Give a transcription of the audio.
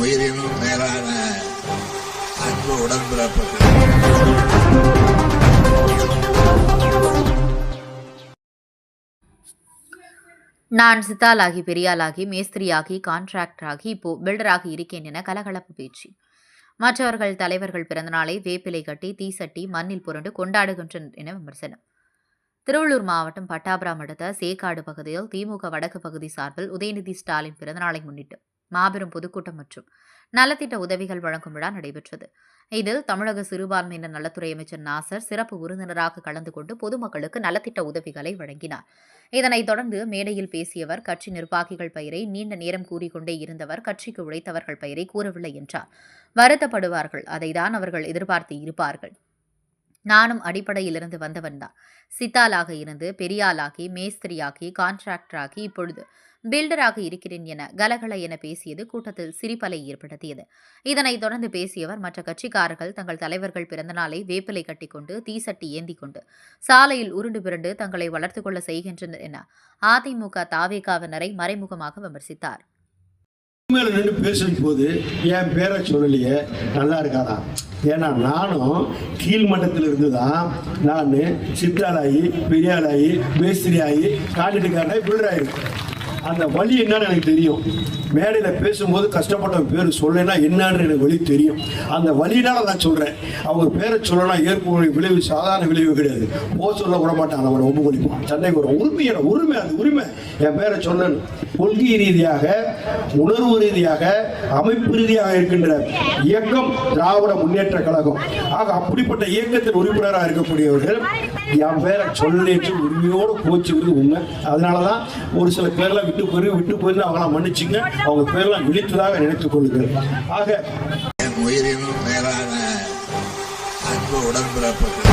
உயிரினும் மேலான அன்பு உடன்பிறப்புகள். நான் சித்தாலாகி பெரியாளாகி மேஸ்திரியாகி கான்ட்ராக்டராகி இப்போ பில்டராகி இருக்கேன் என கலகலப்பு பேச்சு. மற்றவர்கள் தலைவர்கள் பிறந்தநாளை வேப்பிலை கட்டி தீசட்டி மண்ணில் புரண்டு கொண்டாடுகின்றனர் என விமர்சனம். திருவள்ளூர் மாவட்டம் பட்டாபுரம் அடுத்த சேக்காடு பகுதியில் திமுக வடக்கு பகுதி சார்பில் உதயநிதி ஸ்டாலின் பிறந்தநாளை முன்னிட்டு மாபெரும் பொதுக்கூட்டம் மற்றும் நலத்திட்ட உதவிகள் வழங்கும் விழா நடைபெற்றது. இதில் தமிழக சிறுபான்மையினர் நலத்துறை அமைச்சர் நாசர் சிறப்பு விருந்தினராக கலந்து கொண்டு பொதுமக்களுக்கு நலத்திட்ட உதவிகளை வழங்கினார். இதனைத் தொடர்ந்து மேடையில் பேசியவர் கட்சி நிர்வாகிகள் பெயரை நீண்ட நேரம் கூறிக்கொண்டே இருந்தவர் கட்சிக்கு உழைத்தவர்கள் பெயரை கூறவில்லை என்றார். வருத்தப்படுவார்கள். அதைதான் அவர்கள் எதிர்பார்த்து இருப்பார்கள். நானும் அடிப்படையிலிருந்து வந்தவன்தான் சித்தாலாக இருந்து பெரியாளாகி மேஸ்திரியாகி கான்ட்ராக்டராகி இப்பொழுது பில்டராக இருக்கிறேன் என கலகல என பேசியது கூட்டத்தில் சிரிப்பலை ஏற்படுத்தியது. இதனைத் தொடர்ந்து பேசியவர் மற்ற கட்சிக்காரர்கள் தங்கள் தலைவர்கள் பிறந்தநாளை வேப்பிலை கட்டிக்கொண்டு தீசட்டி ஏந்தி கொண்டு சாலையில் உருண்டு பிறண்டு தங்களை வளர்த்து கொள்ள செய்கின்றனர் என அதிமுக தாவேகாவினரை மறைமுகமாக விமர்சித்தார். மேல நின்று பேசும் போது என் பேரை சொல்லலையே நல்லா இருக்காதா? ஏன்னா நானும் கீழ்மட்டத்தில் இருந்து தான் நான் சித்தாளாகி பெரியாளாகி மேஸ்திரி ஆகி காண்டிட்டுக்காரனாகி பில்டராயிருக்கேன் அந்த வழி என்னன்னு எனக்கு தெரியும். மேடையில் பேசும்போது கஷ்டப்பட்டவங்க பேர் சொல்லலைன்னா என்னன்னு எனக்கு வழி தெரியும். அந்த வழினால நான் சொல்கிறேன் அவங்க பேரை சொல்லலாம் ஏற்புடைய விளைவு சாதாரண விளைவு கிடையாது. போ சொல்ல விட மாட்டான். அவனை ஒப்பு கொடுப்பான் ஒரு உரிமை உரிமையோட உரிமை அது உரிமை. என் பேரை சொல்லணும். கொள்கை ரீதியாக உணர்வு ரீதியாக அமைப்பு ரீதியாக இருக்கின்ற இயக்கம் திராவிட முன்னேற்ற கழகம். ஆக அப்படிப்பட்ட இயக்கத்தின் உறுப்பினராக இருக்கக்கூடியவர்கள் என் பேரை சொல்லேற்று உரிமையோடு போச்சு உண்மை. அதனால தான் ஒரு சில பேர்லாம் விட்டு போய் விட்டு போயிருந்து அவங்களாம் மன்னிச்சுங்க. அவங்க பேரெல்லாம் விழித்ததாக நினைத்துக் கொள்ளுங்கள். ஆக என் உயிரினும் மேலான அன்பு உடன்பிறப்புகள்.